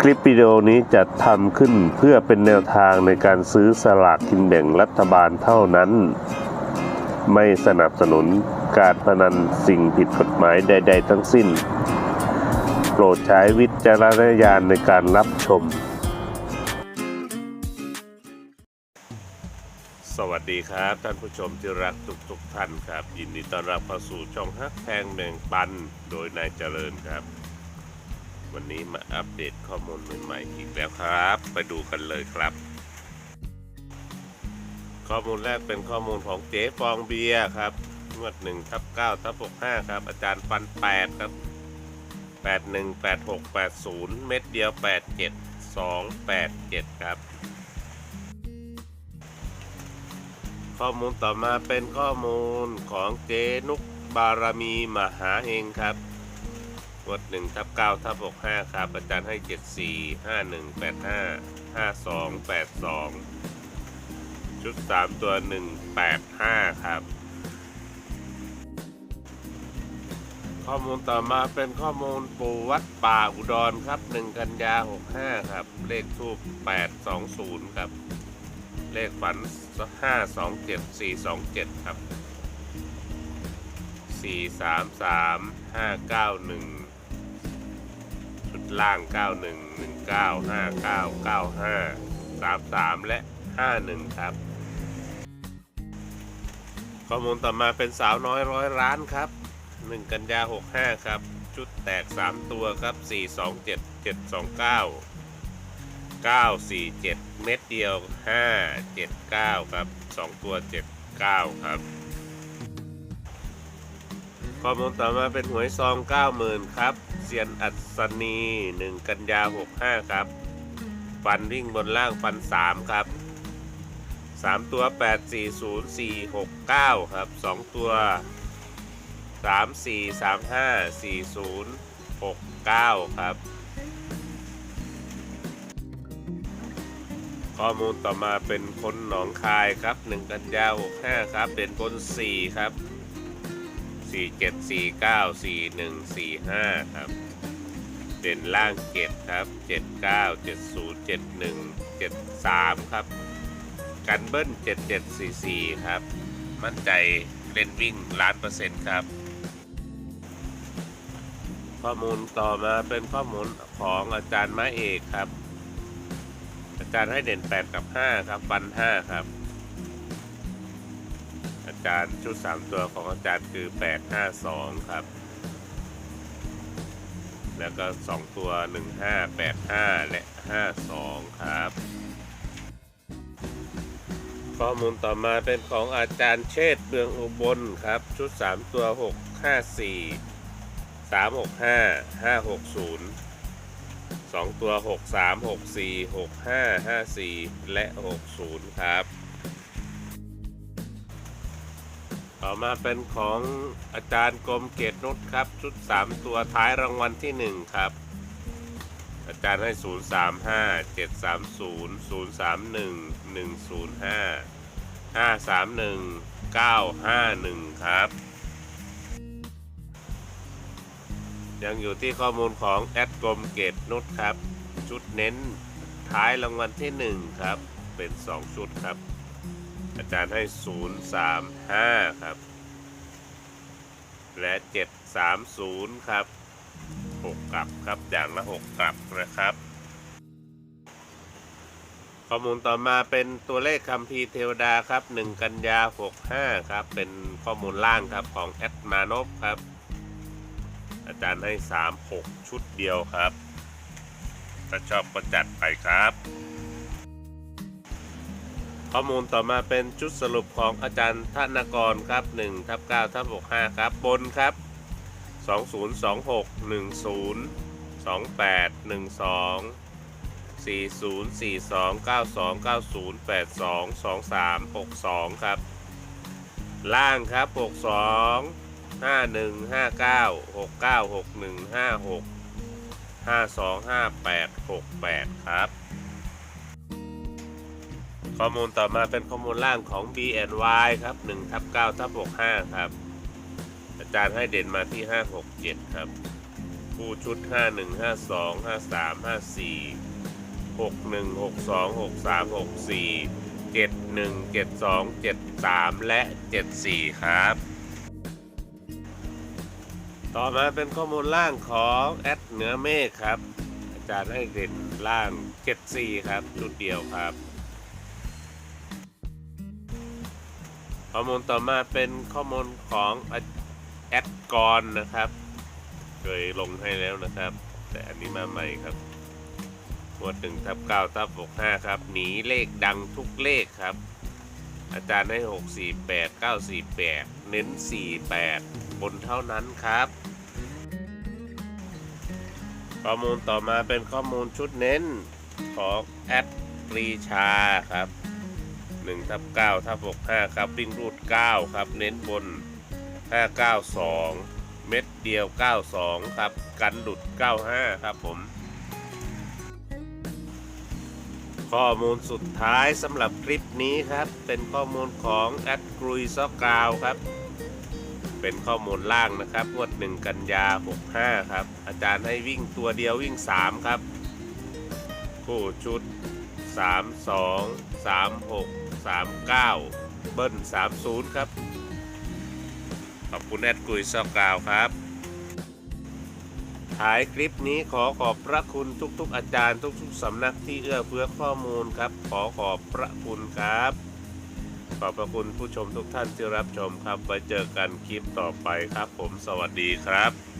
คลิปวิดีโอนี้จะทำขึ้นเพื่อเป็นแนวทางในการซื้อสลากกินแบ่งรัฐบาลเท่านั้น ไม่สนับสนุนการพนันสิ่งผิดกฎหมายใด ๆ ทั้งสิ้น โปรดใช้วิจารณญาณในการรับชม สวัสดีครับ ท่านผู้ชมที่รักทุกทุกๆท่านครับ ยินดีต้อนรับเข้าสู่ช่องฮักแพงแบ่งปันโดยนายเจริญครับ วันนี้มาอัปเดตข้อมูลใหม่ๆอีกแล้วครับ ไปดูกันเลยครับ ข้อมูลแรกเป็นข้อมูลของเจ๊ฟองเบียร์ครับงวด1ทับ9ทับ65ครับ อาจารย์ปัน8ครับ81 86 80เม็ดเดียว87 287ครับ ข้อมูลต่อมาเป็นข้อมูลของเจนุกบารมีมหาเฮงครับ งวด1ทับ9ทับ65ครับอาจารย์ให้74 51 85 52 82ชุด3ตัว185ครับ ข้อมูลต่อมาเป็นข้อมูลปูวัดป่าอุดรครับ1กันยา65ครับ เลขทูป820ครับ เลขฝัน527 427ครับ433 591 ล่าง 91 19 59 95 33 และ 51 ครับ ข้อมูลต่อมาเป็นสาวน้อยร้อยล้านครับ 1 กันยา 65 ครับ ชุดแตก 3 ตัวครับ 427 729 947 เม็ดเดียว 579 ครับ 2 ตัว 79 ครับ ข้อมูลต่อมาเป็นหวยซอง 90,000 ครับเซียนอัศนี 1 กันยา 65 ครับ ฟันวิ่งบนล่างฟัน 3 ครับ 3 ตัว 840469 ครับ 2 ตัว 34354069 ครับ ข้อมูลต่อมาเป็นคนหนองคายครับ 1 กันยา 65 ครับ เด่นบน 4 ครับ 47 49 41 45ครับ เด่นล่าง7ครับ79 70 71 73ครับ กันเบิ้ล7744ครับ มั่นใจเล่นวิ่งล้านเปอร์เซ็นต์ครับ ข้อมูลต่อมาเป็นข้อมูลของอาจารย์ม้าเอกครับ อาจารย์ให้เด่น 8 กับ 5 ครับฟัน 5 ครับ จารย์ชุด 3 ตัวของอาจารย์คือ 8 5 2 ครับ แล้วก็ 2 ตัว 1 5 8 5 และ 5 2 ครับ ข้อมูลต่อมาเป็นของอาจารย์เชษเบืองอุบลครับ ชุด 3 ตัว 6 5 4 3 6 5 5 6 0 2 ตัว 6 3 6 4 6 5 5 4 และ 60 ครับ ต่อมาเป็นของอาจารย์กรมเกตนุชครับชุด 3 ตัวท้ายรางวัลที่ 1 ครับ อาจารย์ให้ 0 3 5 7 3 0 0 3 1 1 0 5 5 3 1 9 5 1 ครับ ยังอยู่ที่ข้อมูลของแอดกรมเกตนุชครับ ชุดเน้นท้ายรางวัลที่ 1 ครับ เป็น 2 ชุดครับ อาจารย์ให้ 0 3 5 ครับ และ 730 ครับ 6 กลับครับ อย่างละ 6 กลับนะครับ ข้อมูลต่อมาเป็นตัวเลขคัมภีเทวดาครับ 1 กันยา 65 ครับ เป็นข้อมูลล่างครับของแอดมานพครับ อาจารย์ให้ 3 6 ชุดเดียวครับ ถ้าชอบก็จัดไปครับ ข้อมูลต่อมาเป็นชุดสรุปของอาจารย์ธนกรครับ1ทับ9ทับ65 ครับ บนครับ 2026 10 28 12 40 42 92 90 82 23 62 ครับ ล่างครับ 62 51 59 69 61 56 52 58 68 ครับ ข้อมูลต่อมาเป็นข้อมูลล่างของ BNY ครับ1ทับ9ทับ65 ครับ อาจารย์ให้เด่นมาที่ 567 ครับ คู่ชุด 51 52 53 54 61 62 63 64 71 72 73 และ 74 ครับ ต่อมาเป็นข้อมูลล่างของแอดเหนือเมฆครับ อาจารย์ให้เด่นล่าง 74 ครับ ชุดเดียวครับ ข้อมูลต่อมาเป็นข้อมูลของแอดกรนะครับ เคยลงให้แล้วนะครับ แต่อันนี้มาใหม่ครับหมวดหนึ่งทับเก้าทับหกห้าครับ หนีเลขดังทุกเลขครับ อาจารย์ให้หกสี่แปดเก้าสี่แปดเน้นสี่แปดบนเท่านั้นครับข้อมูลต่อมาเป็นข้อมูลชุดเน้นของแอดปรีชาครับ 1ทับ9ทับ65 ครับ วิ่งรูด 9 ครับ เน้นบน 592 เม็ดเดียว 92 ครับ กันหลุด 95 ครับผม ข้อมูลสุดท้ายสำหรับคลิปนี้ครับ เป็นข้อมูลของแอดกรุยซอกาวครับเป็นข้อมูลล่างนะครับงวด 1 กันยา 65 ครับ อาจารย์ให้วิ่งตัวเดียววิ่ง 3 ครับ คู่ชุด 3 2 3 6 3 9 เบิ้ล30 ครับ ขอบคุณแอดกุยซอกกาวครับท้ายคลิปนี้ขอขอบพระคุณทุกๆ อาจารย์ทุกๆสำนักที่เอื้อเฟื้อข้อมูลครับ ขอขอบพระคุณครับ ขอบพระคุณผู้ชมทุกท่านที่รับชมครับ ไว้เจอกันคลิปต่อไปครับ ผมสวัสดีครับ